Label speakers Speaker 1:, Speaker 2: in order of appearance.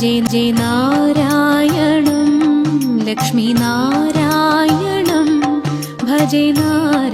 Speaker 1: ഭജെ നാരായണം Lakshmi നാരായണം Bhaja നാരായണം